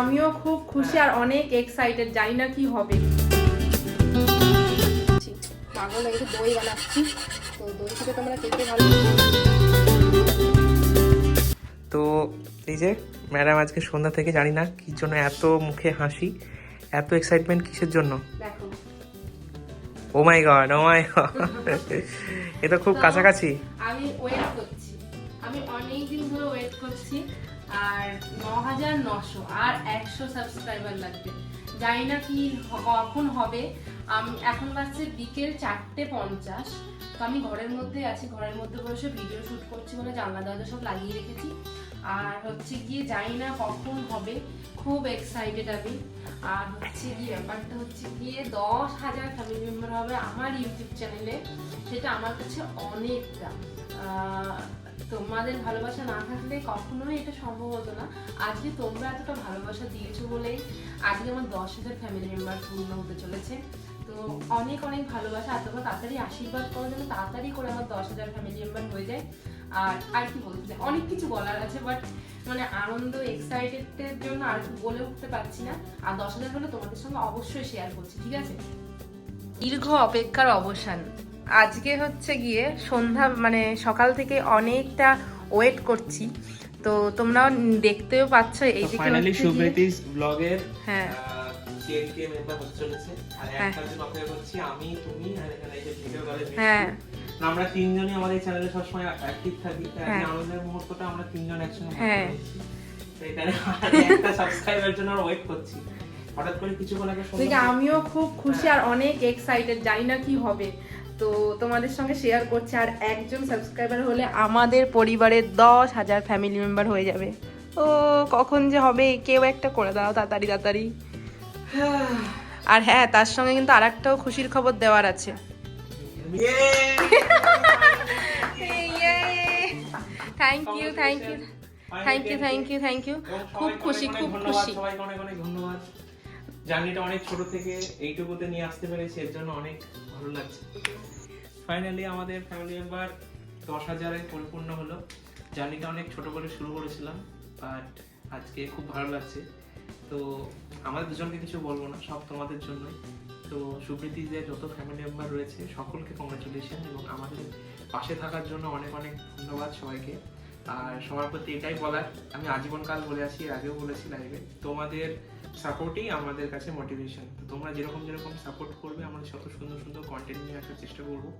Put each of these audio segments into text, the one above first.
আমিও খুব খুশি আর অনেক এক্সাইটেড জানি না কি হবে। পাগল একটু দই বানাচ্ছি। তো দই থেকে তোমরা কে কে ভালো তো এই যে ম্যাডাম আজকে সন্ধ্যা থেকে জানি না কি জন্য এত মুখে হাসি এত এক্সাইটমেন্ট কিসের জন্য? দেখো। ও মাই গড ও মাই গড। এ তো খুব কাছাকাছি। আমি ওয়েট করছি। আমি অনেক দিন ধরে ওয়েট করছি আর ন হাজার নশো আর একশো সাবস্ক্রাইবার লাগবে। জানি না কি কখন হবে। আমি, এখন বাজছে বিকেল চারটে পঞ্চাশ। তো আমি ঘরের মধ্যে আছি, ঘরের মধ্যে বসে ভিডিও শুট করছি বলে জানলা দরজা সব লাগিয়ে রেখেছি। আর হচ্ছে গিয়ে জানি না কখন হবে, খুব এক্সাইটেড আমি। আর হচ্ছে গিয়ে ব্যাপারটা হচ্ছে গিয়ে দশ হাজার ফ্যামিলি মেম্বার হবে আমার ইউটিউব চ্যানেলে সেটা আমার কাছে অনেকটা তোমাদের ভালোবাসা না থাকলে কখনোই এটা সম্ভব হতো না। আজকে তোমরা এতটা ভালোবাসা দিয়েছ বলেই আজকে আমার দশ হাজার ফ্যামিলি মেম্বার পূর্ণ হতে চলেছে। তো অনেক অনেক ভালোবাসা আর তাড়াতাড়ি আশীর্বাদ করো যেন তাড়াতাড়ি করে আমার দশ হাজার ফ্যামিলি মেম্বার হয়ে যায়। আর আর কি বলতে চাই, অনেক কিছু বলার আছে বাট মানে আনন্দ এক্সাইটেডের জন্য আর বলে উঠতে পারছি না। আর দশ হাজার হলে তোমাদের সঙ্গে অবশ্যই শেয়ার করছি ঠিক আছে? দীর্ঘ অপেক্ষার অবসান। আজকে হচ্ছে গিয়ে সন্ধ্যা মানে সকাল থেকে অনেকটা ওয়েট করছি। তো তোমরাও দেখতেও পাচ্ছ ফাইনালি ব্লগের হ্যাঁ। কে মেম্বার হতে চলেছে। আর হ্যাঁ। একটার অপেক্ষা করছি আমি তুমি আর এখানে এই যে ভিডিও কলে হ্যাঁ। আমরা তিনজনই আমাদের চ্যানেলে সবসময় অ্যাক্টিভ থাকি। তো হ্যাঁ। আনন্দের মুহূর্তটা আমরা তিনজন একসঙ্গে হ্যাঁ। ভাগ করে নিচ্ছি। তো এখানে একটা সাবস্ক্রাইবার জন্য ওয়েট করছি। হঠাৎ করে কিছুক্ষণ আগে আমিও খুব খুশি আর অনেক এক্সাইটেড জানি না কি হবে। তো তোমাদের সঙ্গে শেয়ার করছি। আর একজন সাবস্ক্রাইবার হলে আমাদের পরিবারের দশ হাজার ফ্যামিলি মেম্বার হয়ে যাবে। ও কখন যে হবে? কেউ একটা করে দাও তাড়াতাড়ি তাড়াতাড়ি। আর হ্যাঁ তার সঙ্গে কিন্তু আর একটাও খুশির খবর দেওয়ার আছে। Thank you thank you thank you thank you thank you খুব খুশি খুব খুশি। সবাইকে অনেক অনেক ধন্যবাদ। জার্নিটা অনেক ছোট থেকে এইটুকুতে নিয়ে আসতে পেরেছি এর জন্য অনেক ভালো লাগছে। ফাইনালি আমাদের ফ্যামিলি মেম্বার দশ হাজারে পরিপূর্ণ হলো। জার্নিটা অনেক ছোট করে শুরু করেছিলাম বাট আজকে খুব ভালো লাগছে। তো আমাদের দুজনকে কিছু বলব না, সব তোমাদের জন্যই। তো সুপ্রীতি যে যত ফ্যামিলি মেম্বার রয়েছে, সকলকে কংগ্রাচুলেশন এবং আমাদের পাশে থাকার জন্য অনেক অনেক ধন্যবাদ সবাইকে। আর সবার প্রতি এটাই বলার, আমি আজীবনকাল বলে আসি, এর আগেও বলেছি লাইভে তোমাদের সাপোর্টই আমাদের কাছে মোটিভেশন তো তোমরা যেরকম যেরকম সাপোর্ট করবে আমরা শত সুন্দর সুন্দর কন্টেন্ট নিয়ে আসার চেষ্টা করব।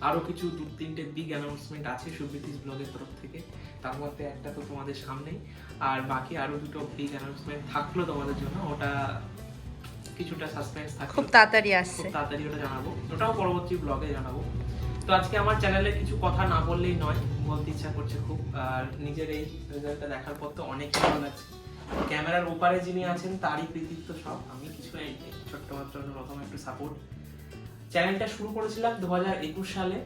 আরও কিছু দু তিনটে বিগ অ্যানাউন্সমেন্ট আছে সুব্রীতিস ব্লগের তরফ থেকে। তার মধ্যে একটা তো তোমাদের সামনেই। আর বাকি আরও দুটো বিগ অ্যানাউন্সমেন্ট থাকল তোমাদের জন্য। ওটা কিছুটা সাসপেন্স থাকল। খুব তাড়াতাড়ি আসছে। খুব তাড়াতাড়ি ওটা জানাব। ওটাও পরবর্তী ব্লগে জানাব। তো আজকে আমার চ্যানেলে কিছু কথা না বললেই নয় বলতে ইচ্ছা করছে খুব। আর নিজের এই রেজাল্টটা দেখার পর তো অনেক ভালো লাগছে ক্যামেরার ওপারে যিনি আছেন, তারই কৃতিত্ব সব। আমি কিছু ছোট্ট মাত্র প্রথম একটু সাপোর্ট চ্যানেলটা শুরু করেছিলাম দু হাজার একুশ সালে।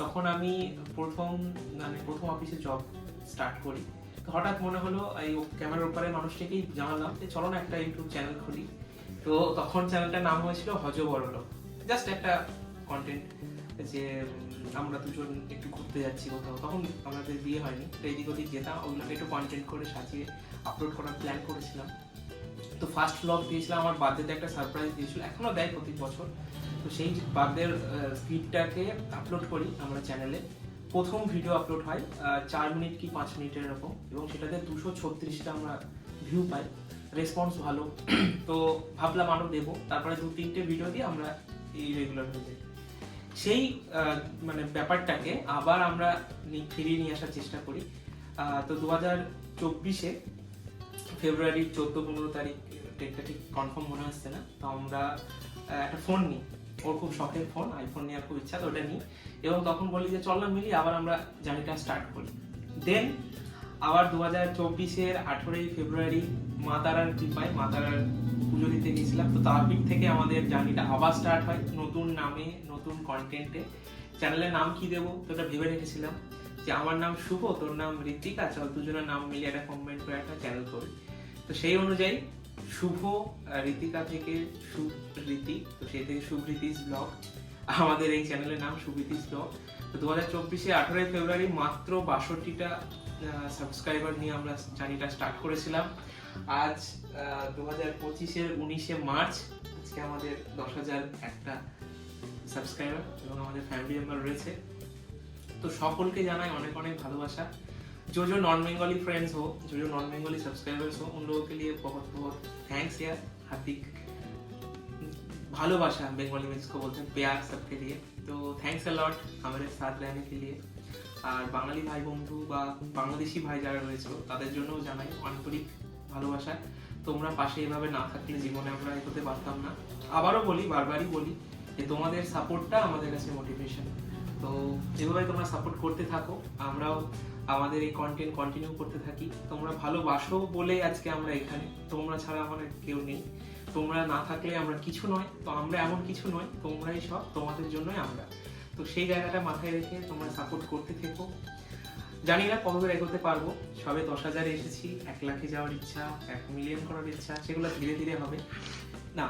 তখন আমি প্রথম মানে প্রথম অফিসে জব স্টার্ট করি। তো হঠাৎ মনে হলো, এই ক্যামেরার ওপারে মানুষটাকেই জানালাম যে, চলো না একটা ইউটিউব চ্যানেল খুলি। তো তখন চ্যানেলটার নাম হয়েছিল হজ বড়ল জাস্ট একটা কন্টেন্ট যে আমরা দুজন একটু ঘুরতে যাচ্ছি কোথাও। তখন আমাদের বিয়ে হয়নি। তো এদিক ওদিক যেতাম। ওগুলোকে একটু কন্টেন্ট করে সাজিয়ে আপলোড করার প্ল্যান করেছিলাম। তো ফার্স্ট ব্লগ দিয়েছিলাম। আমার বার্থডেতে একটা সারপ্রাইজ দিয়েছিল। এখনও দেয় প্রতি বছর। তো সেই বার্থডের স্ক্রিপ্টটাকে আপলোড করি আমরা চ্যানেলে প্রথম ভিডিও আপলোড হয় চার মিনিট কি পাঁচ মিনিটের এরকম। এবং সেটাতে দুশো ছত্রিশটা আমরা ভিউ পাই। রেসপন্স ভালো। তো ভাবলাম আরও দেবো। তারপরে দু তিনটে ভিডিও দিয়ে আমরা এই রেগুলার হয়ে যাই। সেই মানে ব্যাপারটাকে আবার আমরা ফিরিয়ে নিয়ে আসার চেষ্টা করি। তো দু হাজার চব্বিশে ফেব্রুয়ারির চোদ্দ, পনেরো তারিখ ডেটটা ঠিক কনফার্ম মনে হচ্ছে না। তো আমরা একটা ফোন নিই। ওর খুব শখের ফোন আইফোন নেওয়ার খুব ইচ্ছা, তো ওটা নিই। এবং তখন বলি যে, চল না মিলি, আবার আমরা জার্নিটা স্টার্ট করি। দেন আবার দু হাজার চব্বিশের আঠেরোই ফেব্রুয়ারি মা তারার কৃপায়, মা তারার পুজো দিতে গেছিলাম তো তারপর থেকে আমাদের জার্নিটা আবার স্টার্ট হয় নতুন নামে, নতুন কন্টেন্টে চ্যানেলের নাম কি দেবো? তো ওটা ভেবে রেখেছিলাম যে আমার নাম শুভ, তোর নাম ঋতিকা চল দুজনের নাম মিলিয়ে একটা কম্বাইন করে একটা চ্যানেল করি। তো সেই অনুযায়ী শুভ ঋতিকা থেকে সুরীতি তো সেই থেকে সুব্রীতিস ব্লগ। আমাদের এই চ্যানেলের নাম সুব্রীতিস ব্লগ তো দু হাজার চব্বিশে আঠারোই ফেব্রুয়ারি মাত্র বাষট্টিটা সাবস্ক্রাইবার নিয়ে আমরা জার্নিটা স্টার্ট করেছিলাম আজ দু হাজার পঁচিশের উনিশে মার্চ আজকে আমাদের দশ হাজার একটা সাবস্ক্রাইবার এবং আমাদের ফ্যামিলি মেম্বার রয়েছে তো সকলকে জানাই অনেক অনেক ভালোবাসা जो जो नॉन बंगाली फ्रेंड्स हो जो जो नॉन बंगाली सब्सक्राइबर्स हो उन लोगों के लिए बहुत बहुत थैंक्स यार हार्दिक ভালোবাসা বেঙ্গলি में जिसको बोलते हैं प्यार सबके लिए तो थैंक्स अ लॉट हमारे साथ रहने के लिए আর বাঙালি ভাই বন্ধু বা বাংলাদেশি ভাই যারা রয়েছে তাদের জন্যও জানাই আন্তরিক ভালোবাসা তোমরা পাশে এভাবে না থাকলে জীবনে আমরা এগোতে পারতাম না আবারও বলি বারবারই বলি যে তোমাদের সাপোর্টটা আমাদের কাছে মোটিভেশন তো এভাবে তোমরা সাপোর্ট করতে থাকো আমরাও আমাদের এই কন্টেন্ট কন্টিনিউ করতে থাকি তোমরা ভালোবাসো বলে আজকে আমরা এখানে তোমরা ছাড়া আমাদের কেউ নেই তোমরা না থাকলে আমরা কিছু নয় তো আমরা এমন কিছু নয় তোমরাই সব তোমাদের জন্যই আমরা। তো সেই জায়গাটা মাথায় রেখে তোমরা সাপোর্ট করতে থেকো। জানি না কতদূর এগোতে পারব সবে দশ হাজারে এসেছি এক লাখে যাওয়ার ইচ্ছা এক মিলিয়ন করার ইচ্ছা সেগুলো ধীরে ধীরে হবে। না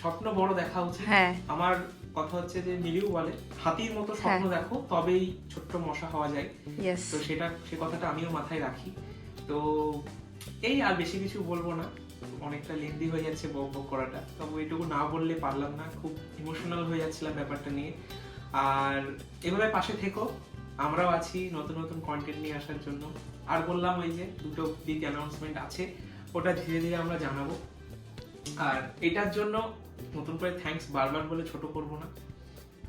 স্বপ্ন বড় দেখা উচিত। হ্যাঁ। আমার কথা হচ্ছে যে মিলিও বলে হাতির মতো স্বপ্ন দেখো তবেই ছোট্ট মশা হওয়া যায়। তো সেটা সে কথাটা আমিও মাথায় রাখি। তো এই আর বেশি কিছু বলব না। অনেকটা লেন্দি হয়ে যাচ্ছে বক বক করাটা। তবু এটুকু না বললে পারলাম না, খুব ইমোশনাল হয়ে যাচ্ছিলাম ব্যাপারটা নিয়ে। আর এভাবে পাশে থেকো, আমরাও আছি নতুন নতুন কন্টেন্ট নিয়ে আসার জন্য। আর বললাম ওই যে দুটো বিগ অ্যানাউন্সমেন্ট আছে, ওটা ধীরে ধীরে আমরা জানাব। আর এটার জন্য নতুন করে থ্যাঙ্কস বারবার বলে ছোট করব না।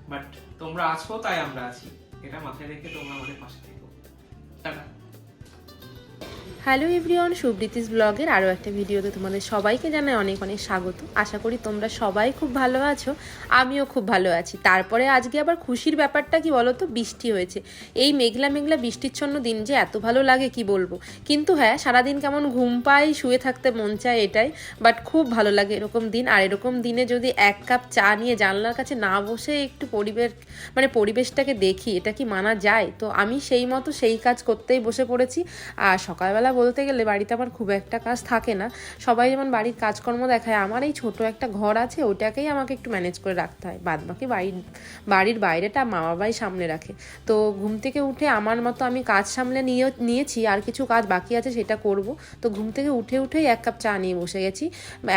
বাট তোমরা আছো তাই আমরা আছি। এটা মাথায় রেখে তোমরা আমাদের পাশে থেকো। টাটা। হ্যালো এভরিওয়ান, সুব্রিতিস ব্লগের আরও একটা ভিডিওতে তোমাদের সবাইকে জানাই অনেক অনেক স্বাগত। আশা করি তোমরা সবাই খুব ভালো আছো, আমিও খুব ভালো আছি। তারপরে আজকে আবার খুশির ব্যাপারটা কি বলো তো বৃষ্টি হয়েছে। এই মেঘলা মেঘলা বৃষ্টিচ্ছন্ন দিন যে এত ভালো লাগে কি বলব? কিন্তু হ্যাঁ সারাদিন কেমন ঘুম পাই শুয়ে থাকতে মন চায় এটাই বাট খুব ভালো লাগে এরকম দিন। আর এরকম দিনে যদি এক কাপ চা নিয়ে জানলার কাছে না বসে একটু পরিবেশ মানে পরিবেশটাকে দেখি, এটা কি মানা যায়? তো আমি সেই মতো সেই কাজ করতেই বসে পড়েছি। আর সকালবেলা বলতে গেলে বাড়িতে আমার খুব একটা কাজ থাকে না। সবাই যেমন বাড়ির কাজকর্ম দেখায়, আমার এই ছোট একটা ঘর আছে, ওটাকেই আমাকে একটু ম্যানেজ করে রাখতে হয়। বাদ বাকি বাড়ির বাড়ির বাইরেটা মা বাবাই সামনে রাখে। তো ঘুম থেকে উঠে আমার মতো আমি কাজ সামলে নিয়ে, নিয়েছি, আর কিছু কাজ বাকি আছে সেটা করব। তো ঘুম থেকে উঠে উঠেই এক কাপ চা নিয়ে বসে গেছি।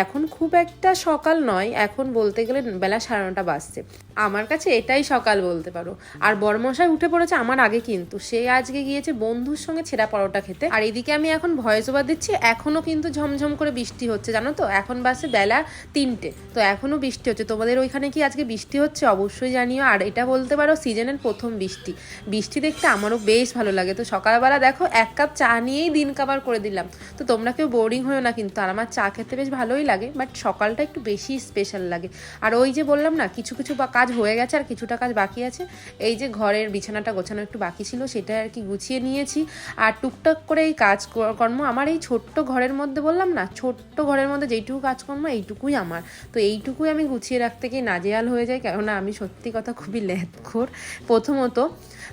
এখন খুব একটা সকাল নয়, এখন বলতে গেলে বেলা সাড়ে নটা বাজছে। আমার কাছে এটাই সকাল বলতে পারো। আর বড়মশাই উঠে পড়েছে আমার আগে কিন্তু। সে আজকে গিয়েছে বন্ধুর সঙ্গে ছেঁড়া পরোটা খেতে। আর এদিকে আমি এখন ভয়েস ওভার দিচ্ছি এখনও কিন্তু ঝমঝম করে বৃষ্টি হচ্ছে, জানো তো? এখন বাসে বেলা তিনটে, তো এখনও বৃষ্টি হচ্ছে। তোমাদের ওইখানে কি আজকে বৃষ্টি হচ্ছে? অবশ্যই জানিও। আর এটা বলতে পারো, সিজনের প্রথম বৃষ্টি। বৃষ্টি দেখতে আমারও বেশ ভালো লাগে। তো সকালবেলা দেখো, এক কাপ চা নিয়েই দিন কাবার করে দিলাম। তো তোমরা কেউ বোরিং হয়েও না কিন্তু, আর আমার চা খেতে বেশ ভালোই লাগে বাট সকালটা একটু বেশি স্পেশাল লাগে। আর ওই যে বললাম না, কিছু কিছু বা কাজ হয়ে গেছে আর কিছুটা কাজ বাকি আছে। এই যে ঘরের বিছানাটা গোছানো একটু বাকি ছিল সেটা আর কি গুছিয়ে নিয়েছি। আর টুকটাক করে এই কাজ কর্ম আমার এই ছোট্ট ঘরের মধ্যে বললাম না, ছোট্ট ঘরের মধ্যে যেইটুকু কাজকর্ম এইটুকুই আমার। তো এইটুকুই আমি গুছিয়ে রাখতে গিয়ে নাজেয়াল হয়ে যাই, কেননা আমি সত্যি কথা খুবই ল্যাথখোর প্রথমত।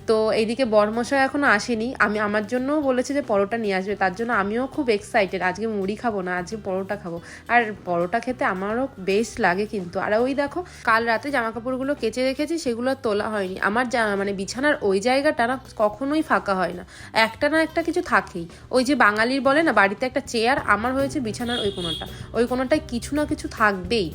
তো এইদিকে বরমশাই এখনও আসেনি। আমি, আমার জন্যও বলেছে যে পরোটা নিয়ে আসবে, তার জন্য আমিও খুব এক্সাইটেড আজকে মুড়ি খাব না, আজকে পরোটা খাব। আর পরোটা খেতে আমারও বেশ লাগে কিন্তু। আর ওই দেখো, কাল রাতে জামা কাপড়গুলো কেচে রেখেছি, সেগুলো তোলা হয়নি। আমার মানে বিছানার ওই জায়গাটা না কখনোই ফাঁকা হয় না। একটা না একটা কিছু থাকেই। ওই যে বাঙালির বলে না, বাড়িতে একটা চেয়ার আমার হয়েছে বিছানার ওই কোনোটা ওই কোনোটায় কিছু না কিছু থাকবেই।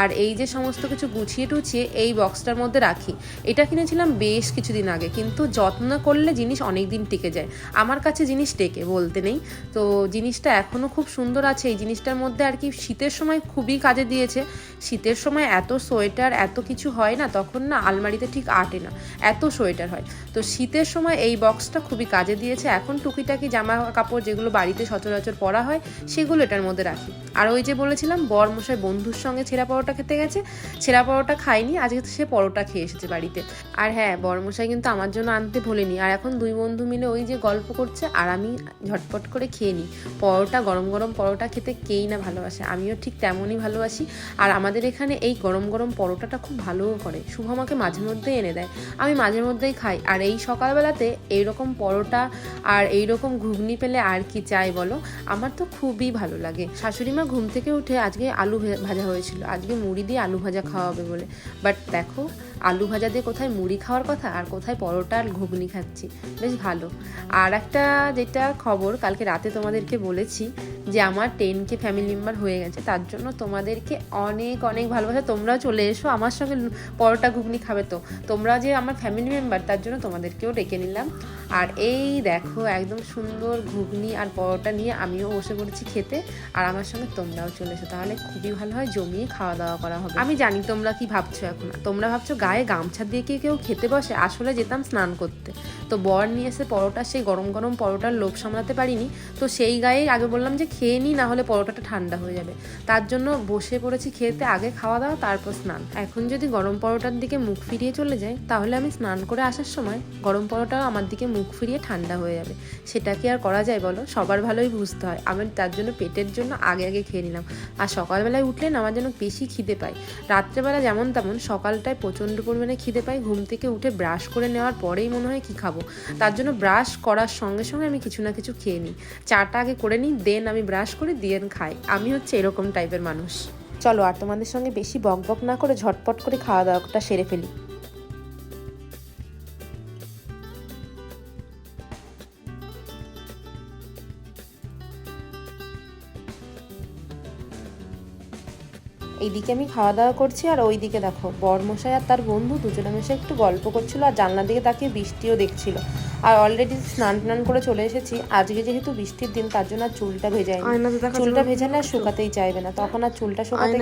আর এই যে সমস্ত কিছু গুছিয়ে টুছিয়ে এই বক্সটার মধ্যে রাখি। এটা কিনেছিলাম বেশ কিছুদিন আগে, কিন্তু যত্ন করলে জিনিস অনেক দিন টিকে যায়। আমার কাছে জিনিস টেকে বলতে নেই। তো জিনিসটা এখনও খুব সুন্দর আছে। এই জিনিসটার মধ্যে আর কি শীতের সময় খুবই কাজে দিয়েছে। শীতের সময় এত সোয়েটার, এত কিছু হয় না, তখন না আলমারিতে ঠিক আটে না। এত সোয়েটার হয়। তো শীতের সময় এই বক্সটা খুবই কাজে দিয়েছে। এখন টুকিটাকি জামা কাপড় যেগুলো বাড়িতে সচরাচর পরা হয়, সেগুলো এটার মধ্যে রাখি। আর ওই যে বলেছিলাম বর মশাই বন্ধুর সঙ্গে ছেঁড়া পরোটা খেতে গেছে, ছেঁড়া পরোটা খায়নি, আজকে সে পরোটা খেয়ে এসেছে বাড়িতে। আর হ্যাঁ বরমশাই কিন্তু আমার জন্য আনতে ভোলেনি। আর এখন দুই বন্ধু মিলে ওই যে গল্প করছে, আর আমি ঝটপট করে খেয়ে নিই। পরোটা, গরম গরম পরোটা খেতে কেই না ভালোবাসে, আমিও ঠিক তেমনই ভালোবাসি। আর আমাদের এখানে এই গরম গরম পরোটাটা খুব ভালোও করে। শুভ আমাকে মাঝে মধ্যেই এনে দেয়। আমি মাঝে মধ্যেই খাই। আর এই সকালবেলাতে এইরকম পরোটা আর এইরকম ঘুগনি পেলে আর কি চাই বলো? আমার তো খুবই ভালো লাগে। শাশুড়ি মা ঘুম থেকে উঠে আজকে আলু ভাজা হয়েছিল। আজকে মুড়ি দিয়ে আলু ভাজা খাওয়াবে বলে। বাট দেখো আলু ভাজা দিয়ে কোথায় মুড়ি খাওয়ার কথা আর কোথায় পরোটা আর ঘুগনি খাচ্ছি। বেশ ভালো। আর একটা যেটা খবর, কালকে রাতে তোমাদেরকে বলেছি যে আমার টেন কে ফ্যামিলি মেম্বার হয়ে গেছে, তার জন্য তোমাদেরকে অনেক অনেক ভালোবাসা। তোমরাও চলে এসো, আমার সঙ্গে পরোটা, ঘুগনি খাবে তো। তোমরা যে আমার ফ্যামিলি মেম্বার তার জন্য তোমাদেরকেও ডেকে নিলাম। আর এই দেখো, একদম সুন্দর ঘুগনি আর পরোটা নিয়ে আমিও বসে পড়েছি খেতে। আর আমার সঙ্গে তোমরাও চলে এসো, তাহলে খুবই ভালো হয়, জমিয়ে খাওয়া দাওয়া করা হবে। আমি জানি তোমরা কি ভাবছ এখন। তোমরা ভাবছ গায়ে গামছা দিয়ে কি কেউ খেতে বসে? আসলে যেতাম স্নান করতে। তো বর নিয়ে এসে পরোটা, সেই গরম গরম পরোটার লোভ সামলাতে পারিনি। তো সেই গায়ে আগে বললাম যে, খেয়ে নিই না হলে পরোটাটা ঠান্ডা হয়ে যাবে। তার জন্য বসে পড়েছি খেতে, আগে খাওয়া দাওয়া, তারপর স্নান। এখন যদি গরম পরোটার দিকে মুখ ফিরিয়ে চলে যাই, তাহলে আমি স্নান করে আসার সময় গরম পরোটাও আমার দিকে মুখ ফিরিয়ে ঠান্ডা হয়ে যাবে। সেটা কি আর করা যায় বলো? সবার ভালোই বুঝতে হয়। আমি তার জন্য পেটের জন্য আগে আগে খেয়ে নিলাম। আর সকালবেলায় উঠলে না, আমার যেন বেশি খিদে পায়। রাত্রেবেলা যেমন তেমন সকালটায় প্রচণ্ড পরিমাণে খিদে পাই ঘুম থেকে উঠে ব্রাশ করে নেওয়ার পরেই মনে হয় কি খাব। তার জন্য ব্রাশ করার সঙ্গে সঙ্গে আমি কিছু না কিছু খেয়ে নিই। চাটা আগে করে নিই দেন আমি ব্রাশ করে দিয়ে খাই। আমি হচ্ছে এরকম টাইপের মানুষ। চলো আর তোমাদের সঙ্গে বেশি বক বক না করে ঝটপট করে খাওয়া দাওয়াটা সেরে ফেলি। এইদিকে আমি খাওয়া দাওয়া করছি আর ওই দিকে দেখো বরমশাই আর তার বন্ধু দুজনে মিশে একটু গল্প করছিল আর জানলার দিকে তাকে বৃষ্টিও দেখছিল। আর অলরেডি স্নান টান করে চলে এসেছি। আজকে যেহেতু বৃষ্টির দিন তার জন্য আর চুলটা ভেজাই চুলটা ভেজালে আর শুকাতেই চাইবে না। তখন আর চুলটা শুকাতে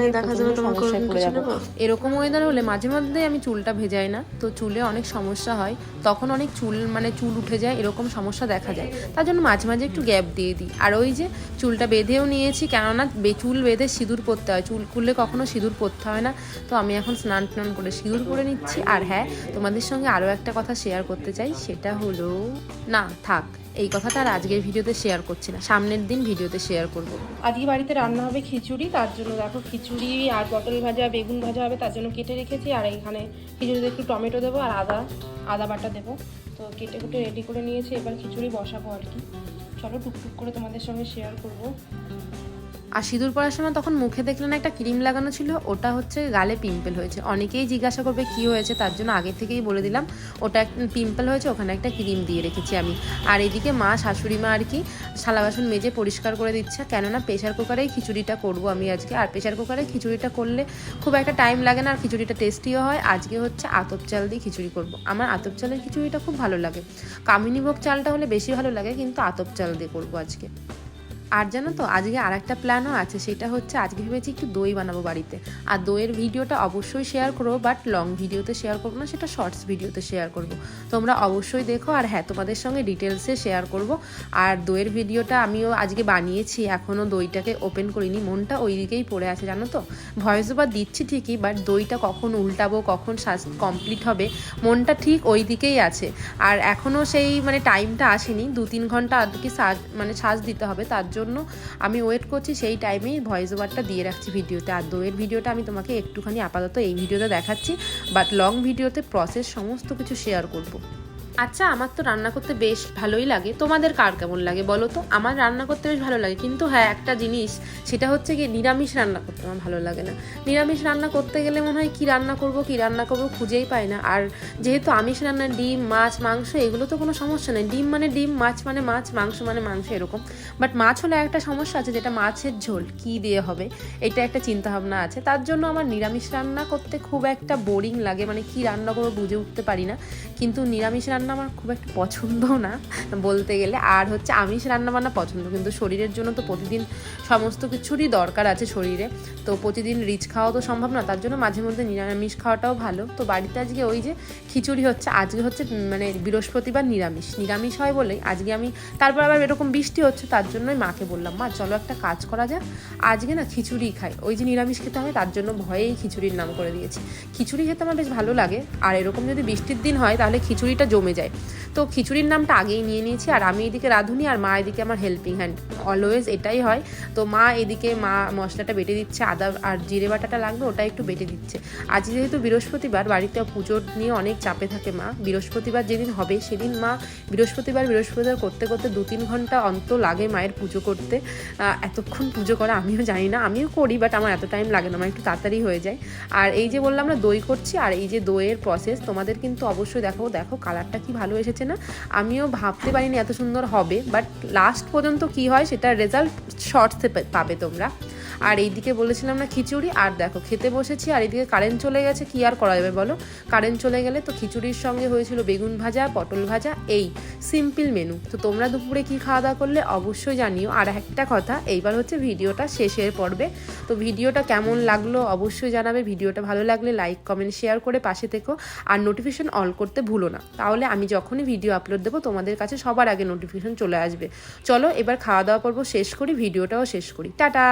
সমস্যায় পড়ে যাব। এরকম ওয়েদার হলে মাঝে মধ্যে আমি চুলটা ভেজাই না। তো চুলে অনেক সমস্যা হয়। তখন অনেক চুল মানে চুল উঠে যায় এরকম সমস্যা দেখা যায়। তার জন্য মাঝে মাঝে একটু গ্যাপ দিয়ে দিই। আর ওই যে চুলটা বেঁধেও নিয়েছি কেননা চুল বেঁধে সিঁদুর পরতে হয়। চুল খুললে কখনো সিঁদুর পরতে হয় না। তো আমি এখন স্নান টান করে সিঁদুর পরে নিচ্ছি। আর হ্যাঁ তোমাদের সঙ্গে আরও একটা কথা শেয়ার করতে চাই। সেটা হলো না, থাক, এই কথাটা আর আজকের ভিডিওতে শেয়ার করছি না, সামনের দিন ভিডিওতে শেয়ার করব। আজকে বাড়িতে রান্না হবে খিচুড়ি, তার জন্য দেখো খিচুড়ি আর পটল ভাজা, বেগুন ভাজা হবে, তার জন্য কেটে রেখেছি, আর এখানে খিচুড়িতে একটু টমেটো দেবো আর আদা আদা বাটা দেবো। তো কেটে কুটে রেডি করে নিয়েছি, এবার খিচুড়ি বসাবো আর কি। চলো টুকটুক করে তোমাদের সঙ্গে শেয়ার করব। আর সিঁদুর পরার সময় তখন মুখে দেখলে না একটা ক্রিম লাগানো ছিল, ওটা হচ্ছে গালে পিম্পল হয়েছে। অনেকেই জিজ্ঞাসা করবে কি হয়েছে, তার জন্য আগে থেকেই বলে দিলাম, ওটা পিম্পল হয়েছে, ওখানে একটা ক্রিম দিয়ে রেখেছি আমি। আর এদিকে মা, শাশুড়ি মা আর কি থালা বাসন মেজে পরিষ্কার করে দিচ্ছে, কেননা প্রেশার কুকারেই খিচুড়িটা করব আমি আজকে। আর প্রেশার কুকারে খিচুড়িটা করলে খুব একটা টাইম লাগে না, আর খিচুড়িটা টেস্টিও হয়। আজকে হচ্ছে আতপ চাল দিয়ে খিচুড়ি করব। আমার আতপ চালের খিচুড়িটা খুব ভালো লাগে। কামিনীভোগ চালটা হলে বেশি ভালো লাগে, কিন্তু আতপ চাল দিয়ে করব আজকে। আর জানো তো, আজকে আর একটা প্ল্যানও আছে, সেটা হচ্ছে আজকে ভেবেছি একটু দই বানাবো বাড়িতে। আর দইয়ের ভিডিওটা অবশ্যই শেয়ার করব বাট লং ভিডিওতে শেয়ার করব না, সেটা শর্টস ভিডিওতে শেয়ার করব। তোমরা অবশ্যই দেখো, আর হ্যাঁ তোমাদের সঙ্গে ডিটেলসে শেয়ার করব। আর দইয়ের ভিডিওটা আমিও আজকে বানিয়েছি এখনও দইটাকে ওপেন করিনি, মনটা ওই দিকেই পড়ে আছে, জানো তো। ভয়েস ওভার দিচ্ছি ঠিকই বাট দইটা কখন উল্টাবো, কখন সাজ কমপ্লিট হবে, মনটা ঠিক ওই দিকেই আছে। আর এখনও সেই মানে টাইমটা আসেনি দু তিন ঘণ্টা আর কি মানে সাজ দিতে হবে, তার জন্য আমি ওয়েট করছি, সেই টাইমেই ভয়েস ওভারটা দিয়ে রাখছি ভিডিওতে আর দইয়ের ভিডিওটা আমি তোমাকে একটুখানি আপাতত এই ভিডিওতে দেখাচ্ছি বাট লং ভিডিওতে প্রসেস সমস্ত কিছু শেয়ার করব। আচ্ছা আমার তো রান্না করতে বেশ ভালোই লাগে। তোমাদের কার কেমন লাগে বলো তো? আমার রান্না করতে বেশ ভালো লাগে। কিন্তু হ্যাঁ একটা জিনিস, সেটা হচ্ছে কি নিরামিষ রান্না করতে আমার ভালো লাগে না। নিরামিষ রান্না করতে গেলে মনে হয় কী রান্না করব, কি রান্না করব খুঁজেই পাই না। আর যেহেতু আমিষ রান্না, ডিম, মাছ, মাংস, এগুলো তো কোনো সমস্যা নেই। ডিম মানে ডিম, মাছ মানে মাছ, মাংস মানে মাংস এরকম। বাট মাছ হলে একটা সমস্যা আছে যেটা মাছের ঝোল, কি দিয়ে হবে, এটা একটা চিন্তা ভাবনা আছে। তার জন্য আমার নিরামিষ রান্না করতে খুব একটা বোরিং লাগে। মানে কি রান্না করব বুঝে উঠতে পারি না। কিন্তু নিরামিষ রান্না আমার খুব একটা পছন্দ না বলতে গেলে। আর হচ্ছে আমিষ রান্না বান্না পছন্দ, কিন্তু শরীরের জন্য তো প্রতিদিন সমস্ত কিছুরই দরকার আছে শরীরে। তো প্রতিদিন রিচ খাওয়া তো সম্ভব না, তার জন্য মাঝে মধ্যে নিরামিষ খাওয়াটাও ভালো। তো বাড়িতে আজকে ওই যে খিচুড়ি হচ্ছে, আজকে হচ্ছে মানে বৃহস্পতিবার নিরামিষ। নিরামিষ হয় বলেই আজকে আমি, তারপর আবার এরকম বৃষ্টি হচ্ছে, তার জন্যই মাকে বললাম, মা, চলো একটা কাজ করা যাক, আজকে না খিচুড়ি খাই। ওই যে নিরামিষ খেতে হবে, তার জন্য ভয়েই খিচুড়ির নাম করে দিয়েছি। খিচুড়ি খেতে আমার বেশ ভালো লাগে, আর এরকম যদি বৃষ্টির দিন হয়, তাহলে খিচুড়িটা জমে যায়। যায়। তো খিচুড়ির নামটা আগেই নিয়ে নিয়েছি, আর আমি এদিকে রাঁধুনি আর মা এদিকে আমার হেল্পিং হ্যান্ড অলওয়েজ এটাই হয়। তো মা এদিকে মা মশলাটা বেটে দিচ্ছে, আদা আর জিরে বাটাটা লাগবে, ওটা একটু বেটে দিচ্ছে। আজ যেহেতু বৃহস্পতিবার বাড়িতে পুজো নিয়ে অনেক চাপে থাকে মা। বৃহস্পতিবার যেদিন হবে সেদিন মা বৃহস্পতিবার বৃহস্পতিবার করতে করতে দু তিন ঘণ্টা অন্ত লাগে মায়ের পুজো করতে। এতক্ষণ পুজো করা আমিও জানি না, আমিও করি বাট আমার এত টাইম লাগে না, আমার একটু তাড়াতাড়ি হয়ে যায়। আর এই যে বললাম না, দই করছি, আর এই যে দইয়ের প্রসেস তোমাদের কিন্তু অবশ্যই দেখো দেখো কালারটা কি ভালো এসেছে না, আমিও ভাবতে পারিনি এত সুন্দর হবে বাট লাস্ট পর্যন্ত কি হয় সেটা রেজাল্ট শর্টসে পাবে তোমরা। আর এইদিকে বলেছিলাম না খিচুড়ি, আর দেখো, খেতে বসেছি, আর এইদিকে কারেন্ট চলে গেছে, কি আর করা যাবে বলো? কারেন্ট চলে গেলে তো খিচুড়ির সঙ্গে হয়েছিল বেগুন ভাজা, পটল ভাজা, এই সিম্পল মেনু তো তোমরা দুপুরে কি খাওয়া দাওয়া করলে অবশ্যই জানিও। আর একটা কথা, এইবার হচ্ছে ভিডিওটা শেষের পর্বে। তো ভিডিওটা কেমন লাগল অবশ্যই জানাবে। ভিডিওটা ভালো লাগলে লাইক কমেন্ট শেয়ার করে পাশে থেকো। আর নোটিফিকেশন অল করতে ভুলো না। তাহলে আমি যখনই ভিডিও আপলোড দেবো, তোমাদের কাছে সবার আগে নোটিফিকেশন চলে আসবে। চলো, এবার খাওয়া দাওয়া পর্ব শেষ করি, ভিডিওটাও শেষ করি। টাটা!